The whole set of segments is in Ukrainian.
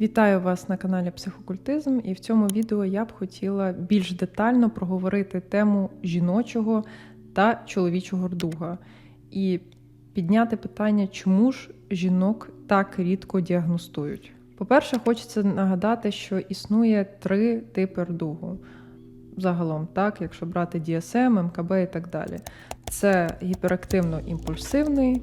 Вітаю вас на каналі Психокультизм, і в цьому відео я б хотіла більш детально проговорити тему жіночого та чоловічого рдуга і підняти питання, чому ж жінок так рідко діагностують. По-перше, хочеться нагадати, що існує три типи рдугу. Загалом, так, якщо брати DSM, МКБ і так далі. Це гіперактивно-імпульсивний,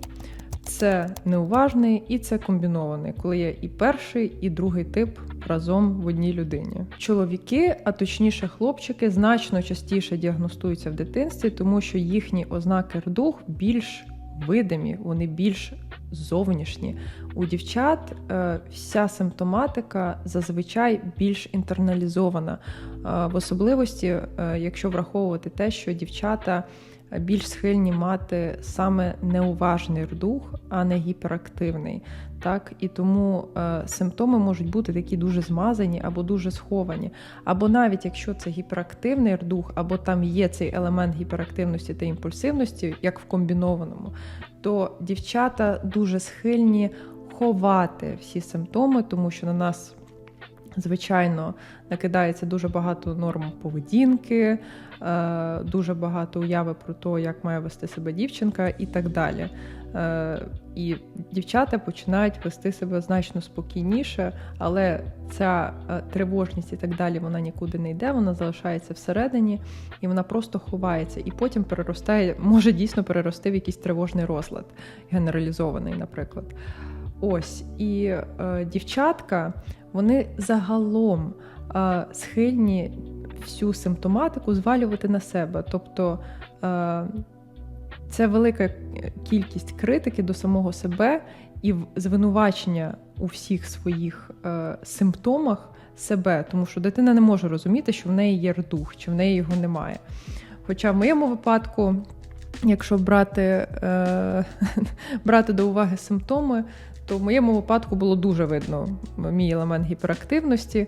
це неуважний і це комбінований, коли є і перший, і другий тип разом в одній людині. Чоловіки, а точніше, хлопчики, значно частіше діагностуються в дитинстві, тому що їхні ознаки рдух більш видимі, вони більш зовнішні. У дівчат е, вся симптоматика зазвичай більш інтерналізована, е, в особливості, е, якщо враховувати те, що дівчата більш схильні мати саме неуважний рдух, а не гіперактивний. Так і тому е, симптоми можуть бути такі дуже змазані або дуже сховані. Або навіть якщо це гіперактивний рдух, або там є цей елемент гіперактивності та імпульсивності, як в комбінованому, то дівчата дуже схильні ховати всі симптоми, тому що на нас. Звичайно, накидається дуже багато норм поведінки, е, дуже багато уяви про те, як має вести себе дівчинка, і так далі. Е, і дівчата починають вести себе значно спокійніше, але ця е, тривожність і так далі вона нікуди не йде, вона залишається всередині і вона просто ховається. І потім переростає, може дійсно перерости в якийсь тривожний розлад, генералізований, наприклад. Ось і е, дівчатка, вони загалом е, схильні всю симптоматику звалювати на себе. Тобто е, це велика кількість критики до самого себе і звинувачення у всіх своїх е, симптомах себе, тому що дитина не може розуміти, що в неї є рдух, чи в неї його немає. Хоча в моєму випадку, якщо брати, е, брати до уваги симптоми, то в моєму випадку було дуже видно мій елемент гіперактивності.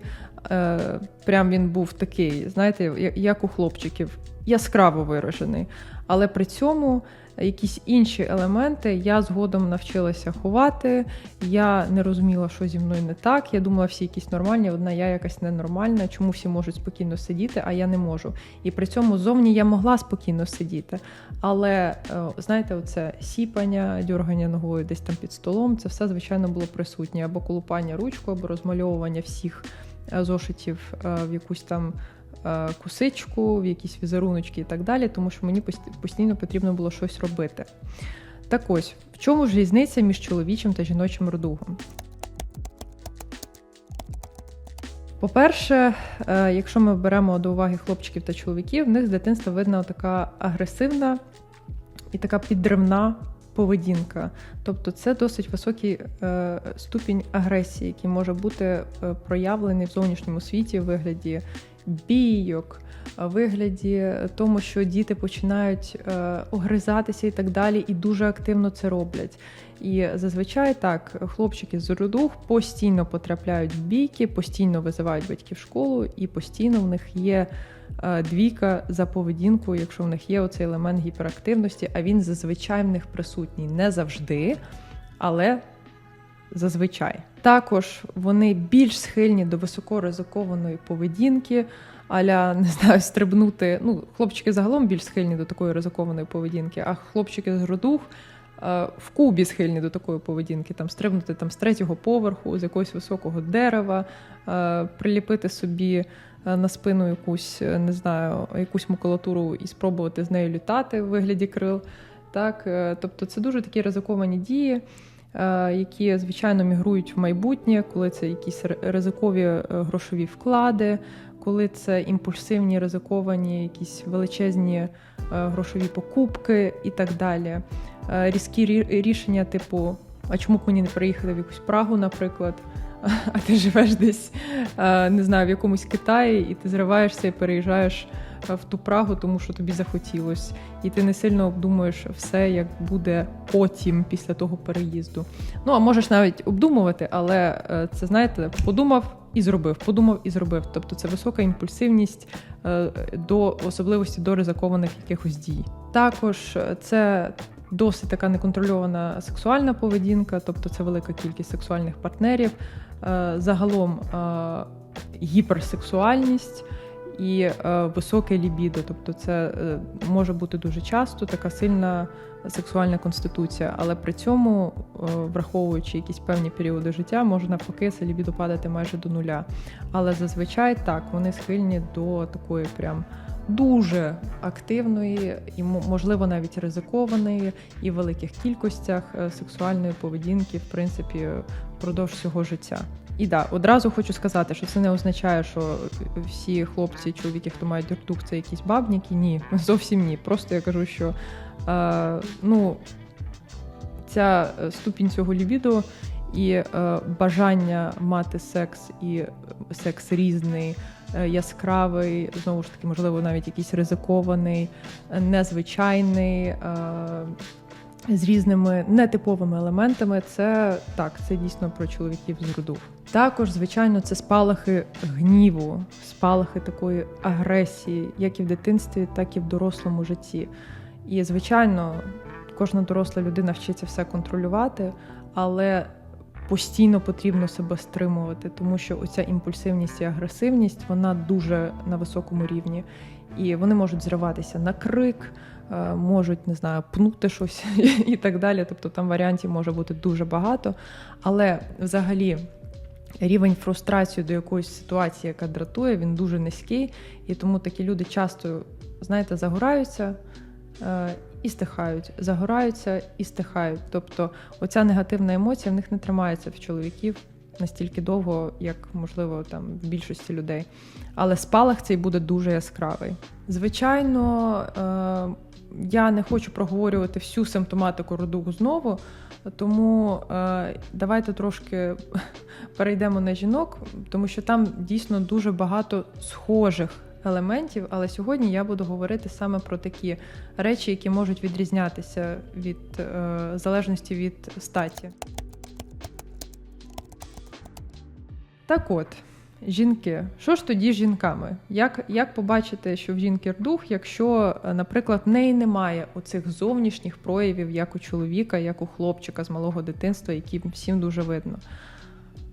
Е, Прям він був такий, знаєте, як у хлопчиків, яскраво виражений. Але при цьому якісь інші елементи я згодом навчилася ховати. Я не розуміла, що зі мною не так. Я думала, всі якісь нормальні, одна я якась ненормальна, чому всі можуть спокійно сидіти, а я не можу. І при цьому зовні я могла спокійно сидіти. Але е, знаєте, оце сіпання, дьоргання ногою десь там під столом, це все, звичайно, було присутнє або колупання ручку, або розмальовування всіх зошитів е, в якусь там. Кусичку, в якісь візеруночки і так далі, тому що мені постійно потрібно було щось робити. Так ось, в чому ж різниця між чоловічим та жіночим родугом? По-перше, якщо ми беремо до уваги хлопчиків та чоловіків, в них з дитинства видна така агресивна і така підривна поведінка. Тобто це досить високий е, ступінь агресії, який може бути е, проявлений в зовнішньому світі в вигляді бійок, вигляді тому, що діти починають е, огризатися і так далі, і дуже активно це роблять. І зазвичай так хлопчики з родух постійно потрапляють в бійки, постійно визивають батьків школу, і постійно в них є. Е, двійка за поведінку, якщо в них є оцей елемент гіперактивності, а він зазвичай в них присутній не завжди, але зазвичай. Також вони більш схильні до високоризикованої поведінки, аля не знаю, стрибнути. Ну, хлопчики загалом більш схильні до такої ризикованої поведінки, а хлопчики з родух. Е, в кубі схильні до такої поведінки, там стрибнути там з третього поверху, з якогось високого дерева, е, приліпити собі Е, на спину якусь, не знаю, якусь макулатуру і спробувати з нею літати в вигляді крил. Так? Тобто це дуже такі ризиковані дії, які, звичайно, мігрують в майбутнє, коли це якісь ризикові грошові вклади, коли це імпульсивні ризиковані, якісь величезні грошові покупки і так далі. Різкі рішення, типу, а чому б мені не приїхати в якусь Прагу, наприклад а ти живеш десь, не знаю, в якомусь Китаї, і ти зриваєшся і переїжджаєш в ту Прагу, тому що тобі захотілось. І ти не сильно обдумуєш все, як буде потім, після того переїзду. Ну, а можеш навіть обдумувати, але е, це, знаєте, подумав і зробив, подумав і зробив. Тобто це висока імпульсивність е, до особливості до ризикованих якихось дій. Також це досить така неконтрольована сексуальна поведінка, тобто це велика кількість сексуальних партнерів, е, загалом е, гіперсексуальність і е, високе лібідо. Тобто, це е, може бути дуже часто така сильна сексуальна конституція, але при цьому, е, враховуючи якісь певні періоди життя, може навпаки це лібідо падати майже до нуля. Але зазвичай так вони схильні до такої прям. Дуже активної і мо- можливо навіть ризикованої і в великих кількостях сексуальної поведінки, в принципі, впродовж всього життя. І да, одразу хочу сказати, що це не означає, що всі хлопці, чоловіки, хто мають дурдук, це якісь бабніки. Ні, зовсім ні. Просто я кажу, що е, ну, ця е, ступінь цього лібіду і е, бажання мати секс і е, секс різний, е, яскравий, знову ж таки, можливо, навіть якийсь ризикований, незвичайний. З різними нетиповими елементами, це так, це дійсно про чоловіків з роду. Також, звичайно, це спалахи гніву, спалахи такої агресії, як і в дитинстві, так і в дорослому житті. І, звичайно, кожна доросла людина вчиться все контролювати, але постійно потрібно себе стримувати, тому що оця імпульсивність і агресивність вона дуже на високому рівні. І вони можуть зриватися на крик, можуть не знаю, пнути щось і так далі. Тобто там варіантів може бути дуже багато. Але взагалі рівень фрустрації до якоїсь ситуації, яка дратує, він дуже низький, і тому такі люди часто, знаєте, загораються. е, І стихають, загораються і стихають. Тобто, оця негативна емоція в них не тримається в чоловіків настільки довго, як можливо там в більшості людей. Але спалах цей буде дуже яскравий. Звичайно, е, я не хочу проговорювати всю симптоматику родугу знову, тому е, давайте трошки перейдемо на жінок, тому що там дійсно дуже багато схожих елементів. Але сьогодні я буду говорити саме про такі речі, які можуть відрізнятися від е, залежності від статі. Так от, жінки, що ж тоді з жінками? Як, як побачити, що в жінки рдух, якщо, е, наприклад, в неї немає оцих зовнішніх проявів, як у чоловіка, як у хлопчика з малого дитинства, які всім дуже видно?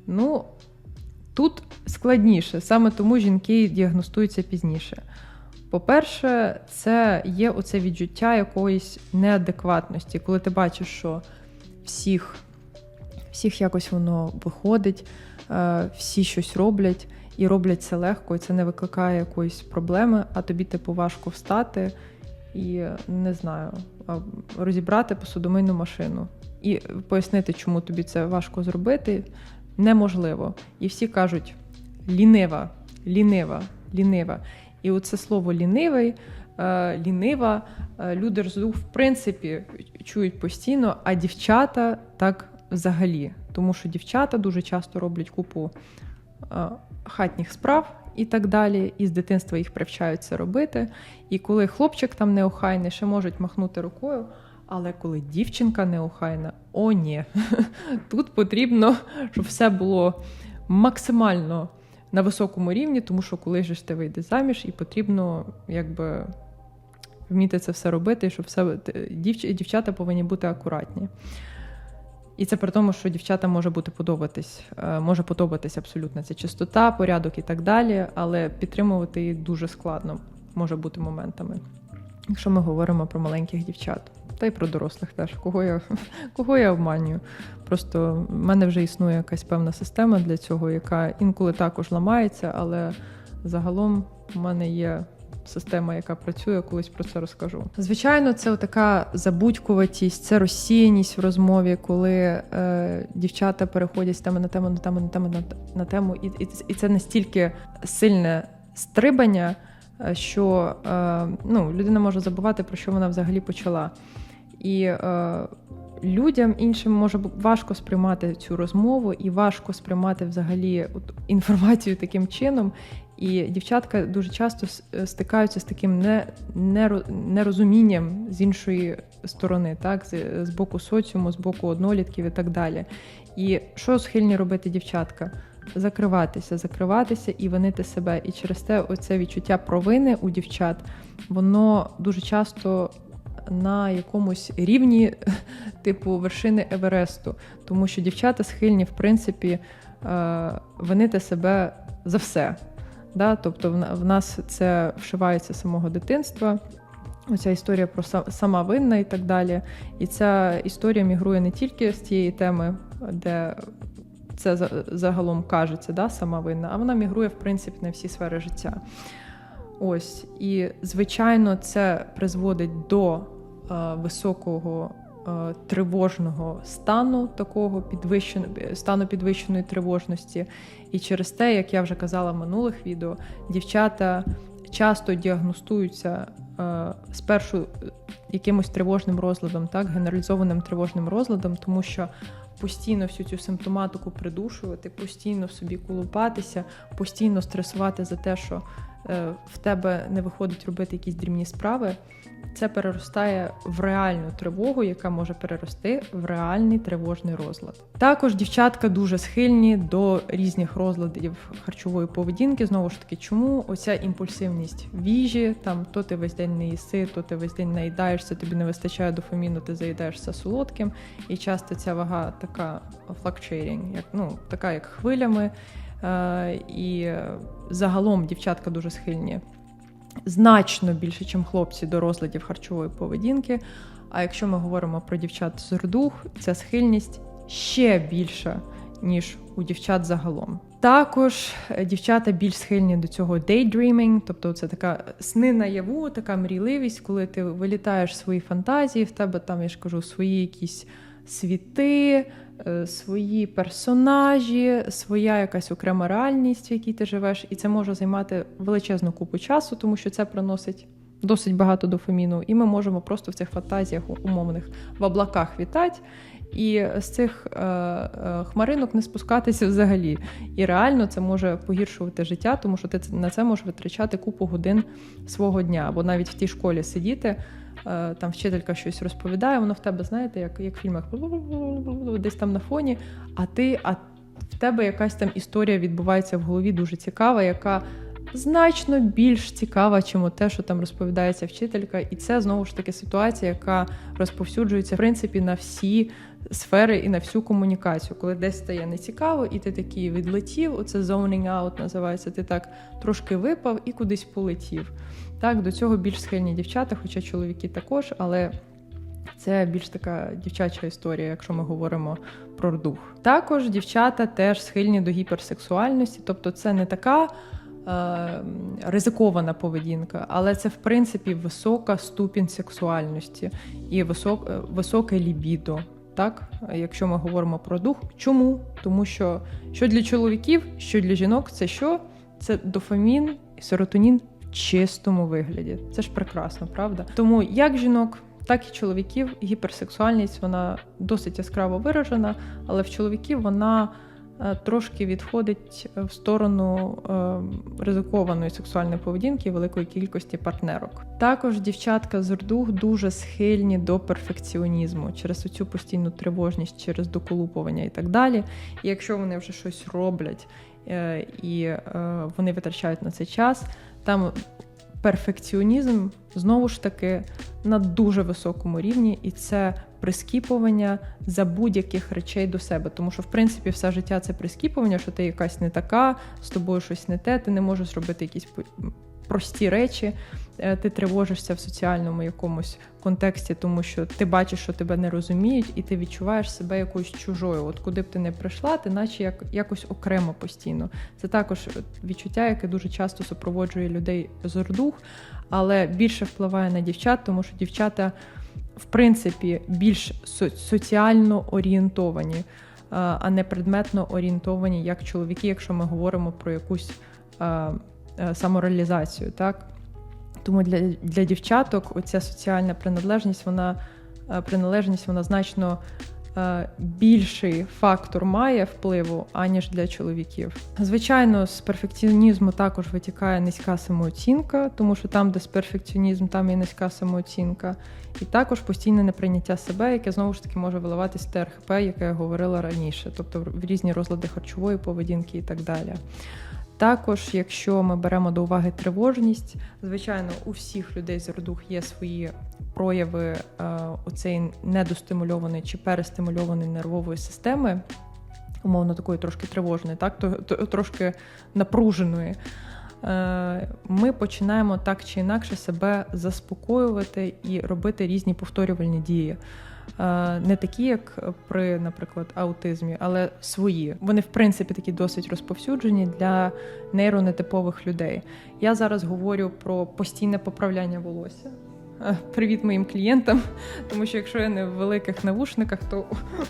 Ну, тут складніше, саме тому жінки діагностуються пізніше. По-перше, це є оце відчуття якоїсь неадекватності, коли ти бачиш, що всіх, всіх якось воно виходить, всі щось роблять і роблять це легко, і це не викликає якоїсь проблеми, а тобі типу важко встати і не знаю, розібрати посудомийну машину і пояснити, чому тобі це важко зробити, неможливо. І всі кажуть лінива, лінива, лінива. І оце слово лінивий, е, лінива, е, люди розу, в принципі, чують постійно, а дівчата так взагалі. Тому що дівчата дуже часто роблять купу е, хатніх справ і так далі, і з дитинства їх привчають це робити. І коли хлопчик там неохайний, ще можуть махнути рукою. Але коли дівчинка неохайна, о, ні, тут потрібно, щоб все було максимально на високому рівні, тому що коли ж ти вийдеш заміж, і потрібно якби вміти це все робити, щоб все дівч, дівчата повинні бути акуратні. І це при тому, що дівчата може бути подобатись, е, може подобатись абсолютно ця чистота, порядок і так далі, але підтримувати її дуже складно може бути моментами, якщо ми говоримо про маленьких дівчат. Та й про дорослих теж, кого я кого я обманюю. Просто в мене вже існує якась певна система для цього, яка інколи також ламається, але загалом в мене є система, яка працює, колись про це розкажу. Звичайно, це така забудькуватість, це розсіяність в розмові, коли е, дівчата переходять з теми на тему, на тему, на тему, на, на тему, і, і, і це настільки сильне стрибання, е, що е, ну, людина може забувати, про що вона взагалі почала. І е, людям іншим може важко сприймати цю розмову і важко сприймати взагалі інформацію таким чином. І дівчатка дуже часто стикаються з таким не, не, нерозумінням з іншої сторони, так, з, з боку соціуму, з боку однолітків і так далі. І що схильні робити дівчатка? Закриватися, закриватися і винити себе. І через те оце відчуття провини у дівчат, воно дуже часто на якомусь рівні, типу вершини Евересту, тому що дівчата схильні, в принципі, е, винити себе за все. Да? Тобто в нас це вшивається з самого дитинства. Оця історія про сама винна і так далі. І ця історія мігрує не тільки з тієї теми, де це загалом кажеться, да, сама винна, а вона мігрує, в принципі, на всі сфери життя. Ось. І, звичайно, це призводить до е, високого тривожного стану, такого підвищеного стану підвищеної тривожності. І через те, як я вже казала в минулих відео, дівчата часто діагностуються е, спершу е, якимось тривожним розладом, так, генералізованим тривожним розладом, тому що постійно всю цю симптоматику придушувати, постійно в собі колупатися, постійно стресувати за те, що е, в тебе не виходить робити якісь дрібні справи. Це переростає в реальну тривогу, яка може перерости в реальний тривожний розлад. Також дівчатка дуже схильні до різних розладів харчової поведінки. Знову ж таки, чому оця імпульсивність в їжі, там то ти весь день не їси, то ти весь день наїдаєшся, тобі не вистачає дофаміну, ти заїдаєшся солодким. І часто ця вага така fluctuating, як ну така як хвилями. Е, і загалом дівчатка дуже схильні значно більше, ніж хлопці, до розладів харчової поведінки. А якщо ми говоримо про дівчат з рдух, ця схильність ще більша, ніж у дівчат загалом. Також е, дівчата більш схильні до цього daydreaming, тобто це така сни наяву, така мрійливість, коли ти вилітаєш свої фантазії, в тебе там, я ж кажу, свої якісь світи, свої персонажі, своя якась окрема реальність, в якій ти живеш, і це може займати величезну купу часу, тому що це приносить досить багато дофаміну, і ми можемо просто в цих фантазіях умовних в облаках вітати. І з цих е, е, хмаринок не спускатися взагалі. І реально це може погіршувати життя, тому що ти на це можеш витрачати купу годин свого дня. Або навіть в тій школі сидіти, е, там вчителька щось розповідає, воно в тебе, знаєте, як, як в фільмах десь там на фоні, а ти, а в тебе якась там історія відбувається в голові дуже цікава, яка значно більш цікава, чим те, що там розповідається вчителька. І це знову ж таки ситуація, яка розповсюджується в принципі на всі сфери і на всю комунікацію. Коли десь стає нецікаво, і ти такий відлетів, оце zoning out називається. Ти так трошки випав і кудись полетів. Так, до цього більш схильні дівчата, хоча чоловіки також, але. Це більш така дівчача історія, якщо ми говоримо про дух. Також дівчата теж схильні до гіперсексуальності, тобто це не така е, ризикована поведінка, але це в принципі висока ступінь сексуальності і висок, е, високе лібідо. Так, якщо ми говоримо про дух, чому? Тому що що для чоловіків, що для жінок, це що? Це дофамін і серотонін в чистому вигляді. Це ж прекрасно, правда? Тому як жінок, так і чоловіків гіперсексуальність вона досить яскраво виражена, але в чоловіків вона трошки відходить в сторону е, ризикованої сексуальної поведінки великої кількості партнерок. Також дівчатка з рдух дуже схильні до перфекціонізму через цю постійну тривожність, через доколупування і так далі. І якщо вони вже щось роблять е, і е, вони витрачають на це час, там перфекціонізм знову ж таки на дуже високому рівні, і це прискіпування за будь-яких речей до себе. Тому що, в принципі, все життя це прискіпування, що ти якась не така, з тобою щось не те, ти не можеш робити якісь прості речі, е, ти тривожишся в соціальному якомусь контексті, тому що ти бачиш, що тебе не розуміють, і ти відчуваєш себе якоюсь чужою. От куди б ти не прийшла, ти наче як якось окремо постійно. Це також відчуття, яке дуже часто супроводжує людей з ордух, але більше впливає на дівчат, тому що дівчата, в принципі, більш со- соціально орієнтовані, а а не предметно орієнтовані, як чоловіки, якщо ми говоримо про якусь а, е, самореалізацію. Так? Тому для, для дівчаток оця соціальна приналежність, вона е, приналежність, вона значно е, більший фактор має впливу, аніж для чоловіків. Звичайно, з перфекціонізму також витікає низька самооцінка, тому що там, де з перфекціонізм, там і низька самооцінка. І також постійне неприйняття себе, яке знову ж таки може виливатись ТРХП, яке я говорила раніше, тобто в різні розлади харчової поведінки і так далі. Також, якщо ми беремо до уваги тривожність, звичайно, у всіх людей з родух є свої прояви е, оцеї недостимульованої чи перестимульованої нервової системи, умовно такої трошки тривожної, так то трошки напруженої. Е, ми починаємо так чи інакше себе заспокоювати і робити різні повторювальні дії. Е, не такі, як при, наприклад, аутизмі, але свої. Вони, в принципі, такі досить розповсюджені для нейронетипових людей. Я зараз говорю про постійне поправляння волосся. Е, привіт моїм клієнтам, тому що якщо я не в великих навушниках, то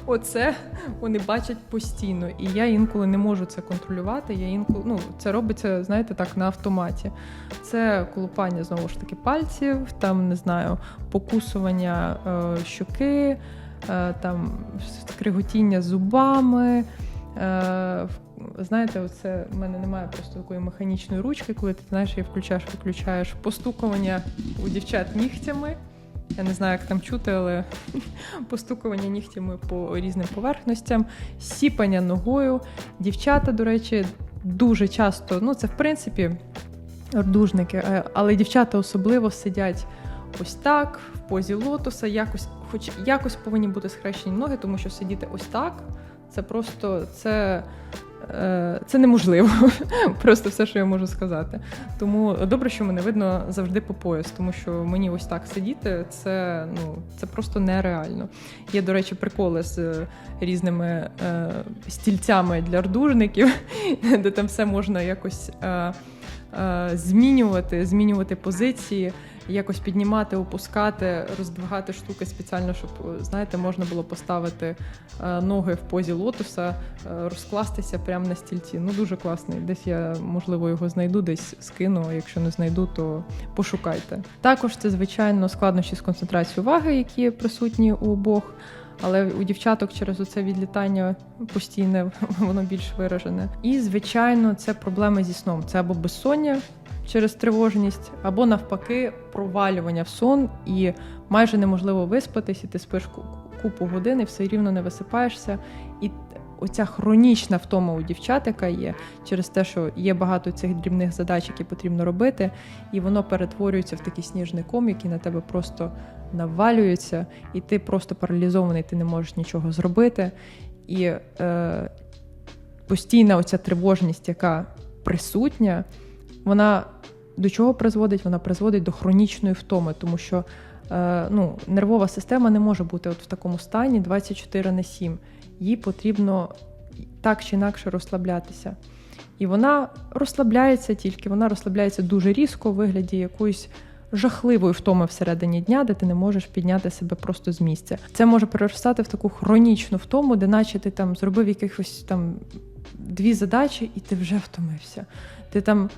оце вони бачать постійно. І я інколи не можу це контролювати. Я інколи ну це робиться, знаєте, так на автоматі. Це колупання знову ж таки пальців, там не знаю, покусування е, щоки, е, там скриготіння зубами. Е, знаєте, оце в мене немає просто такої механічної ручки, коли ти знаєш і включаєш, виключаєш постукування у дівчат нігтями. Я не знаю, як там чути, але постукування нігтями по різним поверхностям, сіпання ногою. Дівчата, до речі, дуже часто, ну це в принципі ордужники, е, але дівчата особливо сидять ось так, в позі лотоса, якось, хоч якось повинні бути схрещені ноги, тому що сидіти ось так. Це просто це це неможливо, просто все, що я можу сказати. Тому добре, що мене видно завжди по пояс, тому що мені ось так сидіти, це ну це просто нереально. Є, до речі, приколи з різними е, стільцями для рдужників, де там все можна якось е, е, змінювати, змінювати позиції якось піднімати, опускати, роздвигати штуки спеціально, щоб знаєте, можна було поставити е, ноги в позі лотоса, е, розкластися прямо на стільці. Ну дуже класний. Десь я можливо його знайду, десь скину. Якщо не знайду, то пошукайте. Також це звичайно складнощі з концентрацією уваги, які присутні у обох. Але у дівчаток через оце відлітання постійне воно більш виражене. І звичайно, це проблеми зі сном. Це або безсоння, через тривожність, або навпаки, провалювання в сон, і майже неможливо виспатись, і ти спиш купу годин і все рівно не висипаєшся. І оця хронічна втома у дівчат, яка є, через те, що є багато цих дрібних задач, які потрібно робити, і воно перетворюється в такий сніжний ком, який на тебе просто навалюється, і ти просто паралізований, ти не можеш нічого зробити. І е, постійна оця тривожність, яка присутня, вона до чого призводить? Вона призводить до хронічної втоми, тому що е, ну, нервова система не може бути от в такому стані 24 на 7. Їй потрібно так чи інакше розслаблятися. І вона розслабляється тільки, вона розслабляється дуже різко у вигляді якоїсь жахливої втоми всередині дня, де ти не можеш підняти себе просто з місця. Це може переростати в таку хронічну втому, де наче ти там зробив якихось там дві задачі, і ти вже втомився. Ти там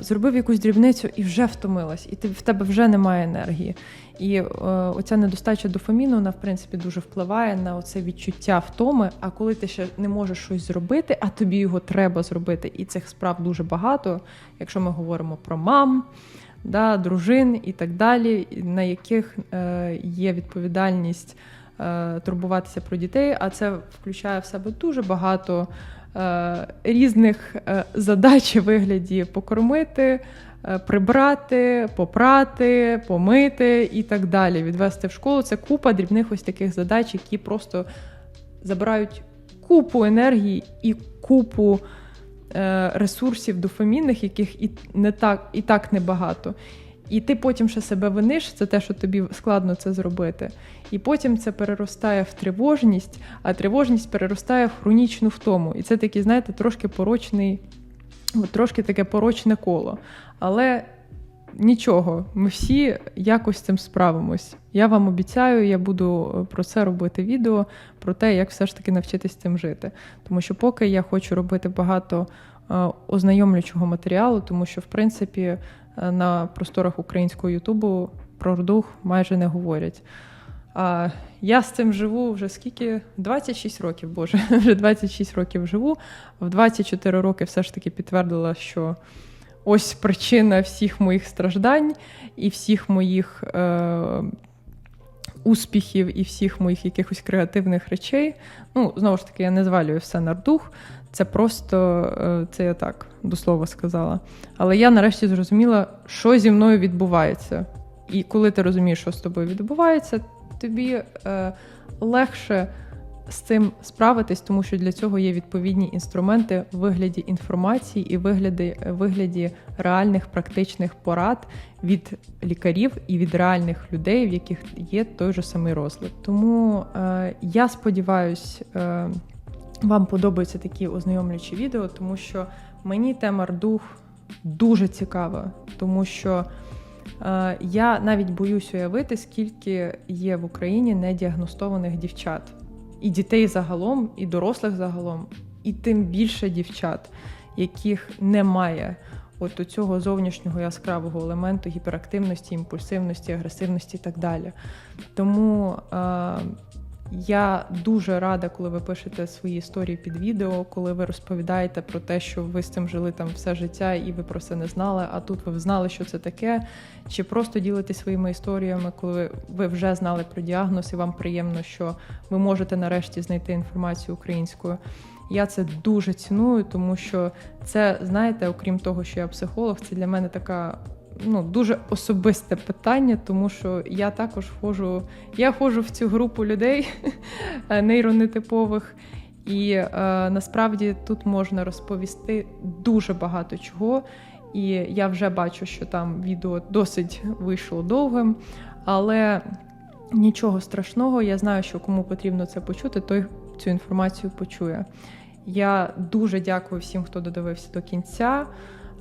зробив якусь дрібницю і вже втомилась, і ти в тебе вже немає енергії. І е, оця недостача дофаміну, вона в принципі дуже впливає на оце відчуття втоми. А коли ти ще не можеш щось зробити, а тобі його треба зробити, і цих справ дуже багато, якщо ми говоримо про мам. Да, дружин і так далі, на яких е, є відповідальність е, турбуватися про дітей, а це включає в себе дуже багато Е, різних е, задач у вигляді покормити, е, прибрати, попрати, помити і так далі. Відвести в школу це купа дрібних ось таких задач, які просто забирають купу енергії і купу ресурсів дофамінних, яких і не так, і так небагато. І ти потім ще себе виниш, це те, що тобі складно це зробити. І потім це переростає в тривожність, а тривожність переростає в хронічну втому. І це такий, знаєте, трошки порочний, трошки таке порочне коло. Але нічого, ми всі якось цим справимось. Я вам обіцяю, я буду е, про це робити відео, про те, як все ж таки навчитись цим жити. Тому що, поки я хочу робити багато е, ознайомлюючого матеріалу, тому що, в принципі, на просторах українського Ютубу про рдух майже не говорять. А я з цим живу вже скільки? 26 років, Боже, вже 26 років живу. В 24 роки все ж таки підтвердила, що ось причина всіх моїх страждань і всіх моїх е, успіхів і всіх моїх якихось креативних речей. Ну, знову ж таки, я не звалюю все на дух. Це просто е, це я так до слова сказала. Але я нарешті зрозуміла, що зі мною відбувається. І коли ти розумієш, що з тобою відбувається, тобі е, легше з цим справитись, тому що для цього є відповідні інструменти в вигляді інформації і вигляді, вигляді реальних практичних порад від лікарів і від реальних людей, в яких є той же самий розлад. Тому е, я сподіваюся, е, вам подобаються такі ознайомлюючі відео, тому що мені тема РДУХ дуже цікава, тому що. Е, Я навіть боюсь уявити, скільки є в Україні недіагностованих дівчат, і дітей загалом, і дорослих загалом, і тим більше дівчат, яких немає от у цього зовнішнього яскравого елементу гіперактивності, імпульсивності, агресивності і так далі. Тому е, я дуже рада, коли ви пишете свої історії під відео, коли ви розповідаєте про те, що ви з цим жили там все життя, і ви про це не знали. А тут ви знали, що це таке, чи просто ділитесь своїми історіями, коли ви вже знали про діагноз, і вам приємно, що ви можете нарешті знайти інформацію українською. Я це дуже ціную, тому що це, знаєте, окрім того, що я психолог, це для мене така ну, дуже особисте питання, тому що я також вхожу, я вхожу в цю групу людей нейронетипових. І е, насправді тут можна розповісти дуже багато чого. І я вже бачу, що там відео досить вийшло довгим, але нічого страшного. Я знаю, що кому потрібно це почути, той цю інформацію почує. Я дуже дякую всім, хто додивився до кінця.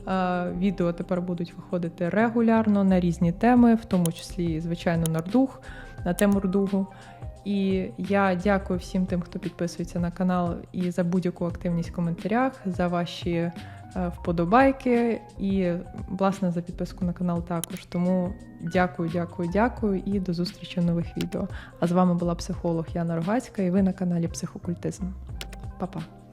Е, Відео тепер будуть виходити регулярно на різні теми, в тому числі, звичайно, на рдух, на тему рдугу. І я дякую всім тим, хто підписується на канал і за будь-яку активність в коментарях, за ваші е, вподобайки і, власне, за підписку на канал також. Тому дякую, дякую, дякую і до зустрічі в нових відео. А з вами була психолог Яна Рогацька, і ви на каналі Психокультизм. Па-па!